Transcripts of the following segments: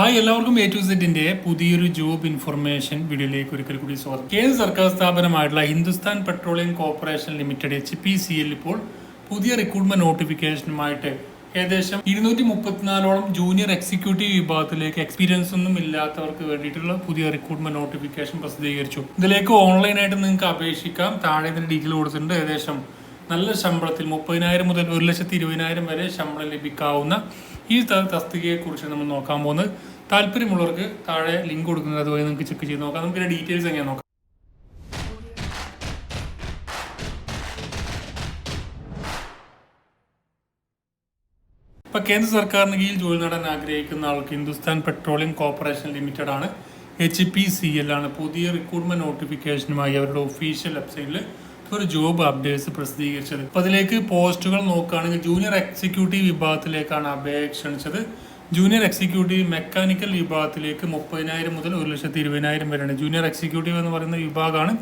Hi എല്ലാവർക്കും A to സെറ്റിന്റെ പുതിയൊരു ജോബ് ഇൻഫർമേഷൻ വീഡിയോയിലേക്ക് ഒരിക്കൽ കൂടി സ്വാഗതം. കേന്ദ്ര സർക്കാർ സ്ഥാപനമായിട്ടുള്ള Hindustan petroleum corporation limited H P C L ഇപ്പോൾ പുതിയ റിക്രൂട്ട്മെന്റ് നോട്ടിഫിക്കേഷനുമായിട്ട് ഏകദേശം ഇരുന്നൂറ്റി മുപ്പത്തിനാലോളം ജൂനിയർ എക്സിക്യൂട്ടീവ് വിഭാഗത്തിലേക്ക് എക്സ്പീരിയൻസ് ഒന്നും ഇല്ലാത്തവർക്ക് വേണ്ടിയിട്ടുള്ള പുതിയ റിക്രൂട്ട്മെന്റ് നോട്ടിഫിക്കേഷൻ പ്രസിദ്ധീകരിച്ചു. ഇതിലേക്ക് ഓൺലൈനായിട്ട് നിങ്ങൾക്ക് അപേക്ഷിക്കാം. താഴെ ഇതിന്റെ ഡീറ്റെയിൽ കൊടുത്തിട്ടുണ്ട്. ഏകദേശം നല്ല ശമ്പളത്തിൽ മുപ്പതിനായിരം മുതൽ ഒരു ലക്ഷത്തി ഇരുപതിനായിരം വരെ ശമ്പളം ലഭിക്കാവുന്ന ഈ തസ്തികയെക്കുറിച്ച് നമ്മൾ നോക്കാൻ പോകുന്നത് താല്പര്യമുള്ളവർക്ക് താഴെ ലിങ്ക് കൊടുക്കുന്നത് അതുവഴി നിങ്ങൾക്ക് ചെക്ക് ചെയ്ത് നോക്കാം. നമുക്ക് ഡീറ്റെയിൽസ് എങ്ങനെ നോക്കാം. ഇപ്പൊ കേന്ദ്ര സർക്കാരിന് കീഴിൽ ജോലി നേടാൻ ആഗ്രഹിക്കുന്ന ആൾക്ക് ഹിന്ദുസ്ഥാൻ പെട്രോളിയം കോർപ്പറേഷൻ ലിമിറ്റഡ് ആണ്. എച്ച് പി സി എൽ ആണ്. പുതിയ റിക്രൂട്ട്മെന്റ് നോട്ടിഫിക്കേഷനുമായി അവരുടെ ഒഫീഷ്യൽ വെബ്സൈറ്റിൽ ഒരു ജോബ് അപ്ഡേറ്റ്സ് പ്രസിദ്ധീകരിച്ചത്. അപ്പൊ അതിലേക്ക് പോസ്റ്റുകൾ നോക്കുകയാണെങ്കിൽ ജൂനിയർ എക്സിക്യൂട്ടീവ് വിഭാഗത്തിലേക്കാണ് അപേക്ഷ ക്ഷണിച്ചത്. ജൂനിയർ എക്സിക്യൂട്ടീവ് മെക്കാനിക്കൽ വിഭാഗത്തിലേക്ക് മുപ്പതിനായിരം മുതൽ ഒരു ലക്ഷത്തി ഇരുപതിനായിരം വരെയാണ്. ജൂനിയർ എക്സിക്യൂട്ടീവ് എന്ന് പറയുന്ന വിഭാഗമാണ്.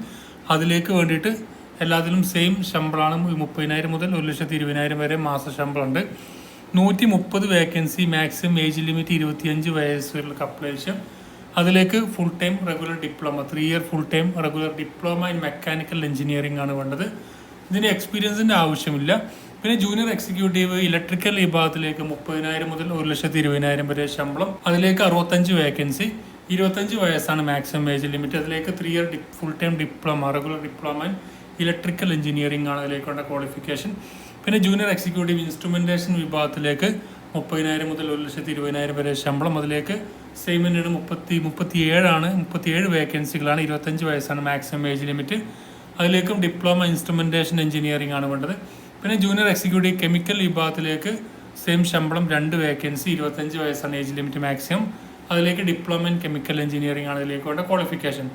അതിലേക്ക് വേണ്ടിയിട്ട് എല്ലാത്തിലും സെയിം ശമ്പളമാണ്. മുപ്പതിനായിരം മുതൽ ഒരു ലക്ഷത്തി ഇരുപതിനായിരം വരെ മാസ ശമ്പളമുണ്ട്. നൂറ്റി മുപ്പത് വേക്കൻസി മാക്സിമം ഏജ് ലിമിറ്റ് ഇരുപത്തിയഞ്ച് വയസ്സ് അപ്ലൈ ചെയ്യാം. അതിലേക്ക് full time regular diploma three year full time regular diploma in mechanical engineering ആണ് വേണ്ടത്. ഇതിന് എക്സ്പീരിയൻസിന്റെ ആവശ്യമില്ല. പിന്നെ ജൂനിയർ എക്സിക്യൂട്ടീവ് ഇലക്ട്രിക്കൽ വിഭാഗത്തിലേക്ക് മുപ്പതിനായിരം മുതൽ ഒരു ലക്ഷത്തി ഇരുപതിനായിരം വരെ ശമ്പളം. അതിലേക്ക് അറുപത്തഞ്ച് വേക്കൻസി ഇരുപത്തഞ്ച് വയസ്സാണ് മാക്സിമം ഏജ് ലിമിറ്റ് അതിലേക്ക് three year full time diploma regular diploma in electrical engineering ആണ് അതിലേക്കുള്ള ക്വാളിഫിക്കേഷൻ പിന്നെ ജൂനിയർ എക്സിക്യൂട്ടീവ് ഇൻസ്ട്രുമെന്റേഷൻ വിഭാഗത്തിലേക്ക് മുപ്പതിനായിരം മുതൽ ഒരു ലക്ഷത്തി ഇരുപതിനായിരം വരെ ശമ്പളം അതിലേക്ക് സേവ്മെന്റിന് മുപ്പത്തി മുപ്പത്തി ഏഴാണ് മുപ്പത്തിയേഴ് വേക്കൻസികളാണ് ഇരുപത്തഞ്ച് വയസ്സാണ് മാക്സിമം ഏജ് ലിമിറ്റ് അതിലേക്കും ഡിപ്ലോമ ഇൻസ്ട്രുമെന്റേഷൻ എഞ്ചിനീയറിംഗ് ആണ് വേണ്ടത്. പിന്നെ ജൂനിയർ എക്സിക്യൂട്ടീവ് കെമിക്കൽ വിഭാഗത്തിലേക്ക് സെയിം ശമ്പളം രണ്ട് വേക്കൻസി ഇരുപത്തഞ്ച് വയസ്സാണ് ഏജ് ലിമിറ്റ് മാക്സിമം അതിലേക്ക് ഡിപ്ലോമ ഇൻ കെമിക്കൽ എഞ്ചിനീയറിംഗ് ആണ് അതിലേക്ക് വേണ്ട ക്വാളിഫിക്കേഷൻ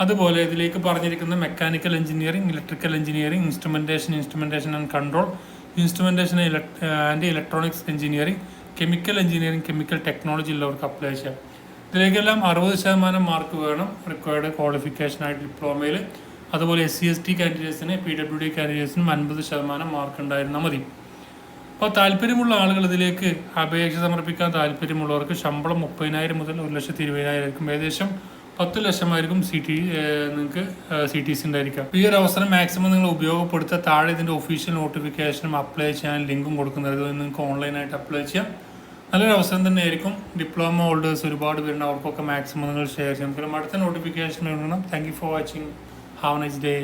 അതുപോലെ ഇതിലേക്ക് പറഞ്ഞിരിക്കുന്ന mechanical engineering electrical engineering instrumentation instrumentation and control instrumentation and electronics engineering chemical engineering chemical technology ഉള്ളവർക്ക് അപ്ലൈ ചെയ്യാം. ഇതിലേക്കെല്ലാം അറുപത് ശതമാനം മാർക്ക് വേണം റിക്വയർഡ് ക്വാളിഫിക്കേഷൻ ആയിട്ട് ഡിപ്ലോമയിൽ അതുപോലെ എസ് സി എസ് ടി കാൻഡിഡേറ്റ്സിന് പി ഡബ്ല്യു ഡി കാൻഡിഡേറ്റ്സിനും അൻപത് ശതമാനം മാർക്ക് ഉണ്ടായിരുന്നാൽ മതി. അപ്പോൾ താല്പര്യമുള്ള ആളുകൾ ഇതിലേക്ക് അപേക്ഷ സമർപ്പിക്കാൻ താല്പര്യമുള്ളവർക്ക് ശമ്പളം മുപ്പതിനായിരം മുതൽ ഒരു ലക്ഷത്തി ഇരുപതിനായിരം ഏകദേശം പത്ത് ലക്ഷമായിരിക്കും സി ടി നിങ്ങൾക്ക് സി ടി സി ഉണ്ടായിരിക്കാം ഈ ഒരു അവസരം മാക്സിമം നിങ്ങൾ ഉപയോഗപ്പെടുത്തുക താഴെ ഇതിന്റെ ഒഫീഷ്യൽ നോട്ടിഫിക്കേഷനും അപ്ലൈ ചെയ്യാൻ ലിങ്കും കൊടുക്കുന്നത് നിങ്ങൾക്ക് ഓൺലൈനായിട്ട് അപ്ലൈ ചെയ്യാം. നല്ലൊരു അവസരം തന്നെയായിരിക്കും. ഡിപ്ലോമ ഹോൾഡേഴ്സ് ഒരുപാട് പേരുണ്ട്. അവർക്കൊക്കെ മാക്സിമം നിങ്ങൾ ഷെയർ ചെയ്യാം. അടുത്ത നോട്ടിഫിക്കേഷൻ വേണം. Thank you for watching have nice day